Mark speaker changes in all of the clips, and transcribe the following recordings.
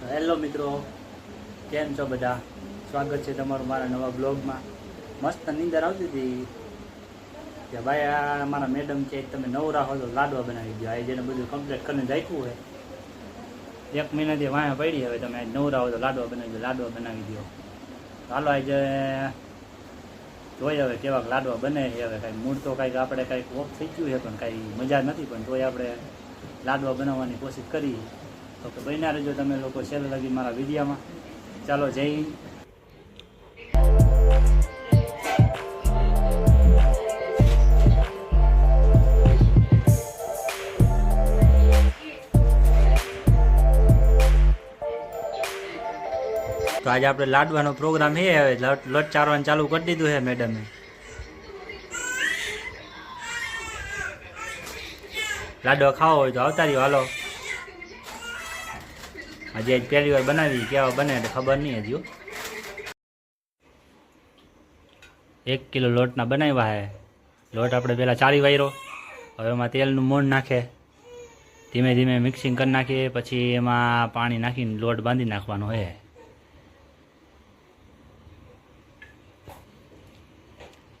Speaker 1: Hello મિત્રો, કેમ છો બધા? સ્વાગત છે તમારું મારા નવા બ્લોગમાં. મસ્ત નીંદર આવતી હતી કે ભાઈ, આ મારા મેડમ છે તમે નવરા હો તો લાડવા બનાવી દો આજે જેને બધું કમ્પ્લીટ કરીને રાખ્યું હોય, એક મહિનાથી વાયા પડી હવે તમે આજ નવરા હો તો લાડવા બનાવી દો લાડવા બનાવી દો હાલો, આજે જોઈએ હવે કેવાક લાડવા બને છે. હવે કાંઈ મૂળ તો કાંઈક આપણે કાંઈક ઓફ થઈ ગયું છે, પણ કાંઈ મજા નથી. પણ તોય આપણે લાડવા બનાવવાની કોશિશ કરી. તો કે બન્યા રહેજો તમે લોકો છેલ્લે લગી મારા વિડીયામાં. ચાલો, જય હિન્દ. તો આજે આપણે લાડવાનો પ્રોગ્રામ છે હવે. લોટ ચારવાનું ચાલુ કરી દીધું છે મેડમે. લાડવા ખાવો હોય તો આવતા રહ્યો. હાલો. આજે આજ પહેલી વાર બનાવી, કેવા બને એટલે ખબર નહીં હજુ એક કિલો લોટના બનાવ્યા હે. લોટ આપણે પહેલાં ચાળી વાયરો. હવે એમાં તેલનું મોણ નાખે. ધીમે ધીમે મિક્સિંગ કરી નાખીએ, પછી એમાં પાણી નાખીને લોટ બાંધી નાખવાનો હોય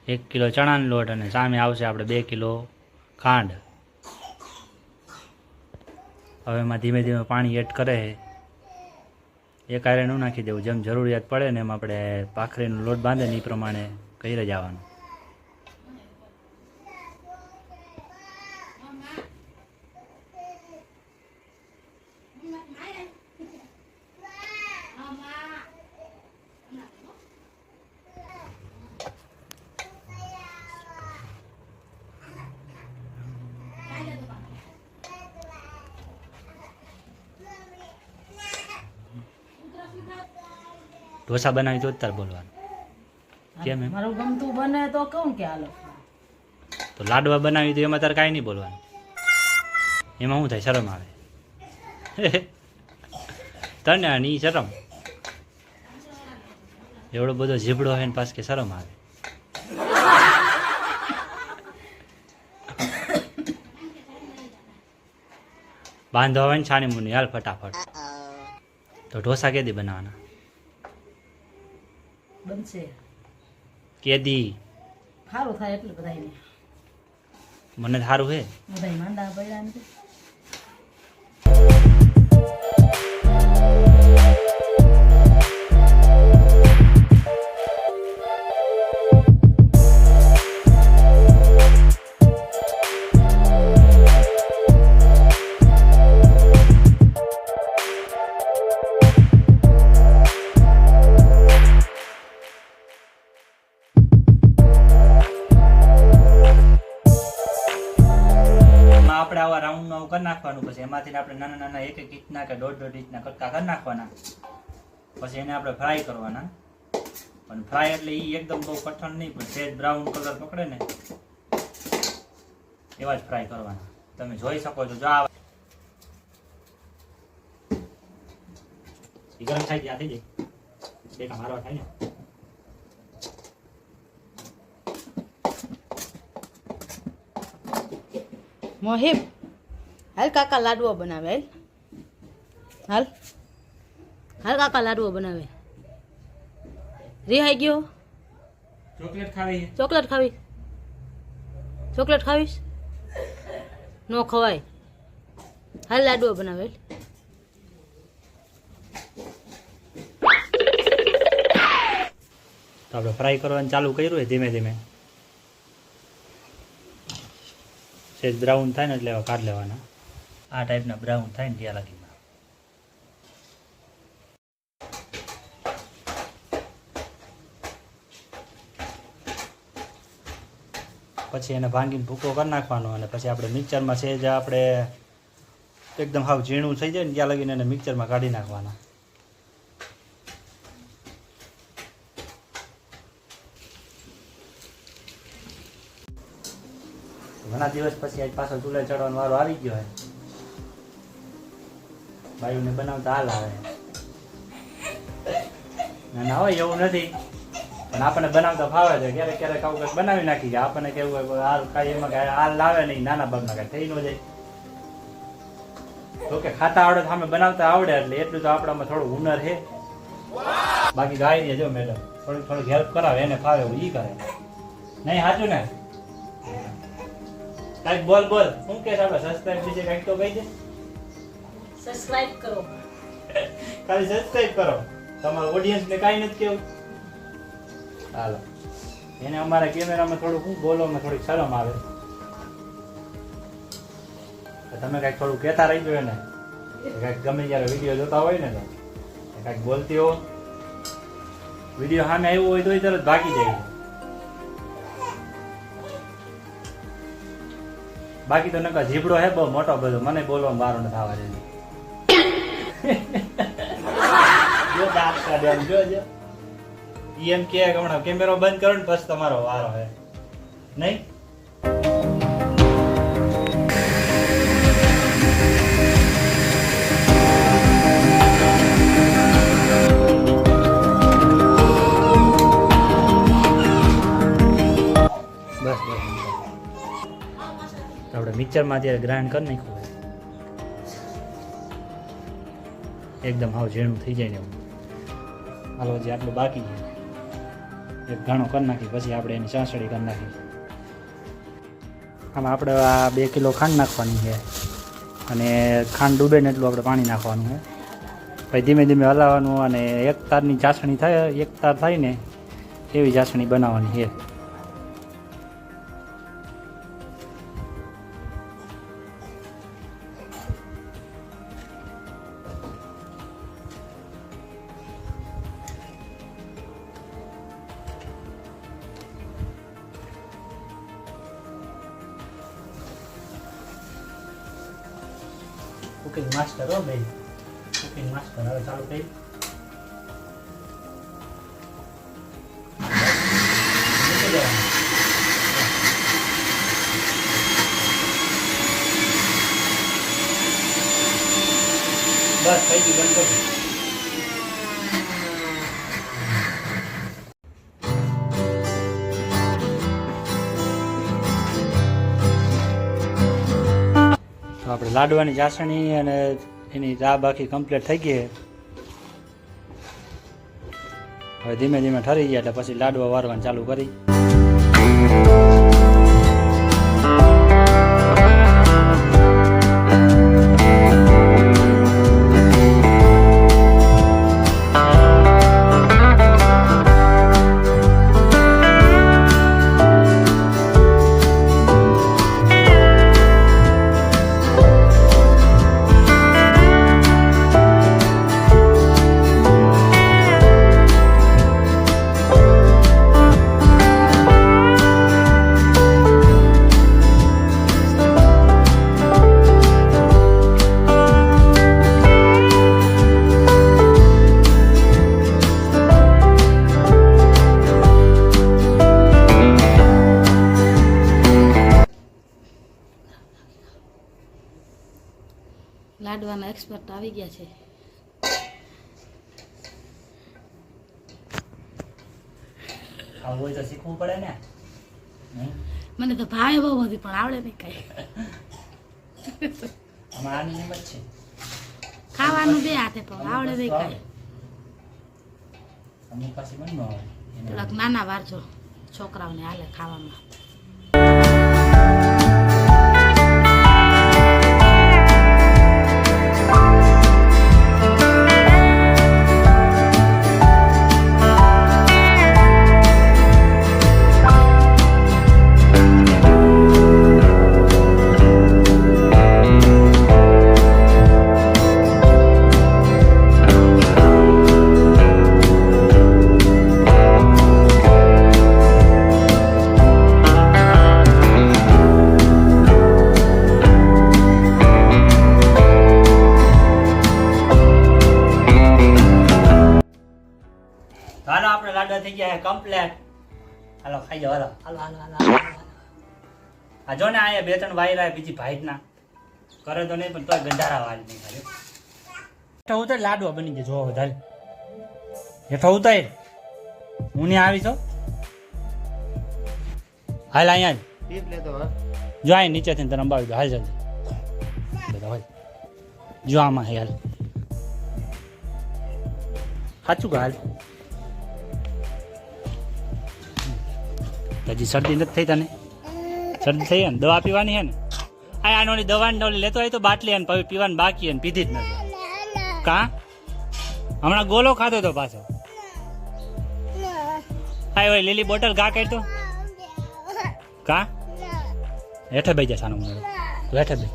Speaker 1: એક કિલો ચણાનો લોટ અને સામે આવશે આપણે બે કિલો ખાંડ. હવે એમાં ધીમે ધીમે પાણી એડ કરે એક આરે ન નાખી દેવું. જેમ જરૂરિયાત પડે ને એમ આપણે પાખરીનો લોટ બાંધે ને એ પ્રમાણે કરી જવાનું. ઢોસા બનાવી તો જ તાર બોલવાનું કેમ એમ?
Speaker 2: મારું ગમતું બને તો કહું કે હાલો.
Speaker 1: તો લાડવા બનાવી તો એમાં તારે કાંઈ નહીં બોલવાનું. એમાં શું થાય? શરમ આવે. તને આની શરમ? એવડો બધો ઝીબડો હોય ને પાસ કે શરમ આવે. બાંધો હોય ને છાની મુની હાલ ફટાફટ. તો ઢોસા કેદી બનાવવાના?
Speaker 2: બનશે.
Speaker 1: કેદી.
Speaker 2: સારું થાય એટલે બધાને
Speaker 1: મને સારું હે.
Speaker 2: બધા માંડા પડ્યા ને.
Speaker 1: આપણે આવા રાઉન્ડ આવું કરી નાખવાનું, પછી એમાંથી આપણે નાના નાના એક એક ઇંચના કે દોઢ દોઢ ઇંચના કટકા કરી નાખવાના. પછી એને આપણે ફ્રાય કરવાના. પણ ફ્રાય એટલે એ એકદમ બહુ કઠણ નહીં, પણ સેજ બ્રાઉન કલર પકડે ને, એવા જ ફ્રાય કરવાના. તમે જોઈ શકો છો, જો આ ગરમ થાય ત્યાં થઈ જાય બે કામ થાય ને.
Speaker 2: મોહિબ હાલ કાકા લાડવો બનાવે હાલ. હાલ. કાકા લાડવો બનાવે. રિહાઈ ગયો?
Speaker 1: ચોકલેટ ખાવી
Speaker 2: ચોકલેટ ખાવી. ચોકલેટ ખાવીશ? નો ખવાય. હાલ લાડવો બનાવે
Speaker 1: તો આપણે ફ્રાય કરવાનું ચાલુ કર્યું હોય ધીમે ધીમે. સેજ બ્રાઉન થાય ને એટલે એવા કાઢ લેવાના. આ ટાઈપના બ્રાઉન થાય ને ત્યાં લગીમાં પછી એને ભાંગીને ભૂકો કરી નાખવાનો અને પછી આપણે મિક્સરમાં સેજ આપણે એકદમ હાવ ઝીણું થઈ જાય ને ત્યાં લગીને એને મિક્સરમાં કાઢી નાખવાના. ઘણા દિવસ પછી આજ પાછો ચૂલે ચડવાનો વારો આવી ગયો હે. બાયુને બનાવતા હાલ આવે. ના ના હોય એવું નથી. પણ આપણને બનાવતા ફાવે છે. ક્યારેક ક્યારેક આવું કંઈક બનાવી નાખી જાય આપણને કેવું હોય હાલ કાંઈ એમાં કાંઈ હાલ લાવે નહીં. નાના બાપના કાંઈ થઈ ન જાય. તો કે ખાતા આવડે અમે બનાવતા આવડે એટલે એટલું તો આપણામાં થોડું હુનર છે. બાકી ગાય જો, મેડમ. થોડીક થોડીક હેલ્પ કરાવે, એને ફાવે એવું ઈ કરે. નહીં, સાચું ને? કાંઈક બોલ બોલ. શું કે આપણે? સબસ્ક્રાઇબ વિશે કાઈક તો કહી દે.
Speaker 2: સબસ્ક્રાઇબ કરો.
Speaker 1: ખાલી સબસ્ક્રાઇબ કરો. તમારા ઓડિયન્સને કાંઈ નથી કેવું. હાલો. એને અમારા કેમેરામાં થોડું શું બોલવામાં થોડીક શરમ આવે. તમે કાંઈક થોડું કહેતા રહી ગયો ને કાંઈક ગમે જ્યારે વીડિયો જોતા હોય ને તો. કાંઈક બોલતી હો વીડિયો સામે આવ્યો હોય તો તરત ભાગી જાય. બાકી તો નકા જીબડો હે, બહુ મોટો બધો. મને બોલવામાં વારો નથી આવવા દે જો દાંત કાઢે આમ, જો જો. ઈ એમ કે હમણાં કેમેરો બંધ કરો ને પછી તમારો વારો હે. નહીં? મિક્સરમાં અત્યારે ગ્રાઇન્ડ કરી નાખ્યું હોય. એકદમ હાવ ઝીણું થઈ જાય ને એવું. હાલો, હજી આટલું બાકી છે. એક ઘણો કરી નાખી, પછી આપણે એની ચાસડી કરી નાખી. આમાં આપણે આ બે કિલો ખાંડ નાખવાની છે. અને ખાંડ ડૂબે ને એટલું આપણે પાણી નાખવાનું છે. પછી ધીમે ધીમે હલાવવાનું અને એક તારની ચાસણી થાય, એક તાર થાય ને, એવી ચાસણી બનાવવાની છે. કુકિંગ માસ્ટર હો ભાઈ કુકિંગ માસ્ટર હવે ચાલુ કરી બસ થઈ ગયું બંધ કરી આપણે લાડવાની ચાસણી અને એની ચા બાકી કમ્પ્લીટ થઈ ગઈ હવે ધીમે ધીમે ઠરી ગયા એટલે પછી લાડવા વારવાનું ચાલુ કરી.
Speaker 2: લાડવાના એક્સપર્ટ આવી ગયા છે.
Speaker 1: આવું હોય તો શીખવું પડે ને.
Speaker 2: મને તો ભાવે બહુ બધી પણ આવડે નહીં કઈ.
Speaker 1: આમાં હિંમત છે.
Speaker 2: ખાવાનું બે હાથે પણ આવડે નહીં કઈ.
Speaker 1: અમુક પાછી મનમાં આવે
Speaker 2: થોડાક નાના વારજો છોકરાઓને હાલે ખાવામાં.
Speaker 1: થઈ ગયા કમ્પ્લેટ હાલો ખાઈ જાઓ હાલો હાલો હાલો જો ને અહીંયા બે ત્રણ વાયરા બીજી ભાઈટના કરે તો નહીં પણ તોય ગંધારા વાળ નહીં ખાલી હેઠો ઉતર લાડવા બની જાય જોવો વધારે હેઠો ઉતર હું નહીં આવી છો હાલ અહીંયા જ જો અહીં નીચેથી તને અંબાવી દો હાલ જલ્દી બધા હોય જો આમાં હાલ સાચું હાલ હજી શરદી નથી થઈ તને? શરદી થઈ ને? દવા પીવાની હે ને? આ આનોની દવાની ઓલી લેતો હોય તો બાટલી અને પછી પીવાની બાકી ને, પીધી જ નથી. કા? હમણાં ગોલો ખાધો તો પાછો. આ હોય લીલી બોટલ ઘા કાઢતો કા? હેઠે બેસી જા સાનું તું હેઠે બે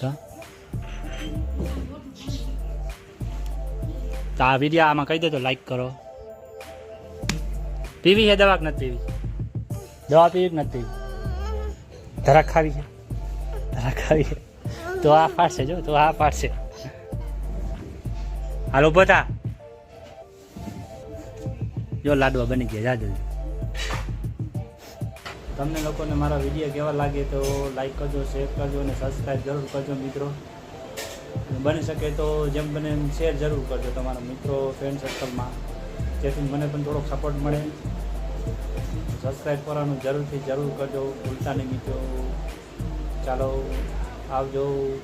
Speaker 1: કા? તો આ વીડિયો આમાં કહી દેજો લાઈક કરો. પીવી છે દવા કે નથી પીવી? દવા પીવી જ નથી. ધરા ખાવી છે. ધરા ખાવી છે. તો આ પાડશે જો, તો આ પાડશે હાલો બધા. જો લાડવા બની ગયા, જા જલ્દી. તમને લોકોને મારા વીડિયો કેવા લાગે તો લાઈક કરજો શેર કરજો અને સબસ્ક્રાઈબ જરૂર કરજો મિત્રો. બની શકે તો જેમ બને એમ શેર જરૂર કરજો તમારા મિત્રો ફ્રેન્ડ સર્કલમાં જેથી મને પણ થોડોક સપોર્ટ મળે. સબસ્ક્રાઈબ કરવાનું જરૂરથી જરૂર કરજો. ભૂલતા નહીં મિત્રો. ચાલો આવજો.